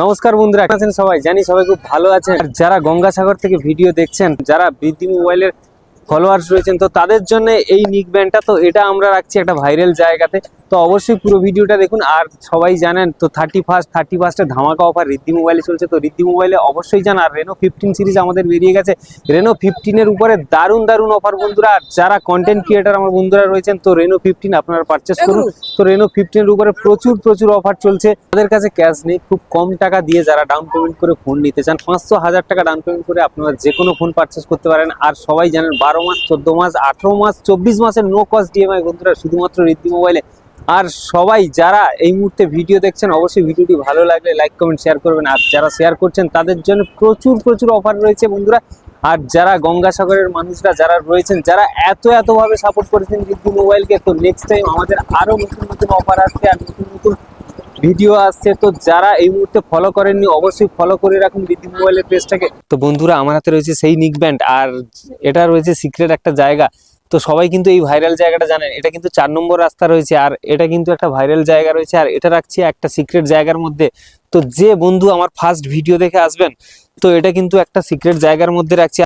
নমস্কার বন্ধুরা আছেন সবাই? জানি সবাই খুব ভালো আছেন। আর যারা গঙ্গাসাগর থেকে ভিডিও দেখছেন, যারা বৃদ্ধি মোবাইলের ফলোয়ার্স রয়েছেন, তো তাদের জন্য এই নিক ব্যান্ডটা, তো এটা আমরা রাখছি একটা ভাইরাল জায়গাতে। তো অবশ্যই পুরো ভিডিওটা দেখুন। আর সবাই জানেন তো থার্টি ফার্স্ট থার্টি ফার্স্টে ধামাকা অফার রিদ্ধি মোবাইলে চলছে। তো রিদ্ধি মোবাইলে অবশ্যই জান আর রেনো ফিফটিন সিরিজ আমাদের বেরিয়ে গেছে। রেনো ফিফটিনের উপরে দারুণ দারুণ অফার বন্ধুরা। আর যারা কন্টেন্ট ক্রিয়েটার আমার বন্ধুরা রয়েছেন তো রেনো ফিফটিন আপনারা পারচেস করুন। তো রেনো ফিফটিনের উপরে প্রচুর প্রচুর অফার চলছে। তাদের কাছে ক্যাশ নেই খুব কম টাকা দিয়ে যারা ডাউন পেমেন্ট করে ফোন নিতে চান পাঁচশো হাজার টাকা ডাউন পেমেন্ট করে আপনারা যে কোনো ফোন পারচেস করতে পারেন। আর সবাই জানেন বারো মাস চোদ্দ মাস আঠেরো মাস চব্বিশ মাসের নো কস্ট ডিএমআই বন্ধুরা শুধুমাত্র রিদ্ধি মোবাইলে আর সবাই যারা এই মুহূর্তে ভিডিও দেখছেন, অবশ্যই ভিডিওটি ভালো লাগলে লাইক কমেন্ট শেয়ার করবেন। আর যারা শেয়ার করছেন, তাদের জন্য প্রচুর প্রচুর অফার রয়েছে বন্ধুরা। আর যারা গঙ্গাসাগরের মানুষরা যারা রয়েছেন, যারা এত, এতভাবে সাপোর্ট করেছেন রিদ্ধি মোবাইলকে তো নেক্সট টাইম আমাদের আরও নতুন নতুন অফার আসছে আর নতুন নতুন ভিডিও আসছে। তো যারা এই মুহূর্তে ফলো করেননি, অবশ্যই ফলো করে রাখুন রিদ্ধি মোবাইলের পেজটাকে তো বন্ধুরা, আমার হাতে রয়েছে সেই নিক ব্যান্ড আর এটা রয়েছে সিক্রেট একটা জায়গা। তো সবাই কিন্তু এই ভাইরাল জায়গাটা জানেন। এটা কিন্তু চার নম্বর রাস্তা রয়েছে আর এটা কিন্তু একটা ভাইরাল জায়গা রয়েছে আর এটা রাখছি একটা সিক্রেট জায়গার মধ্যে। তো যে বন্ধু আমার ফার্স্ট ভিডিও দেখে আসবেন, তো এটা কিন্তু একটা সিক্রেট জায়গার মধ্যে রাখছি।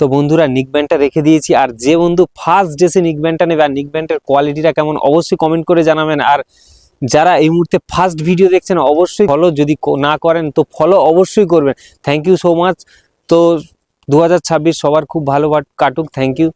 তো বন্ধুরা নিক ব্যান্ডটা রেখে দিয়েছি আর যে বন্ধু ফার্স্ট ডেসে নিক ব্যান্ডটা নেবে আর নিক ব্যান্ডের কোয়ালিটিটা কেমন, অবশ্যই কমেন্ট করে জানাবেন। আর যারা এই মুহূর্তে ফার্স্ট ভিডিও দেখছেন, অবশ্যই ফলো যদি না করেন, তো ফলো অবশ্যই করবেন। থ্যাংক ইউ সো মাচ তো দু সবার খুব ভালো কাটুক থ্যাংক ইউ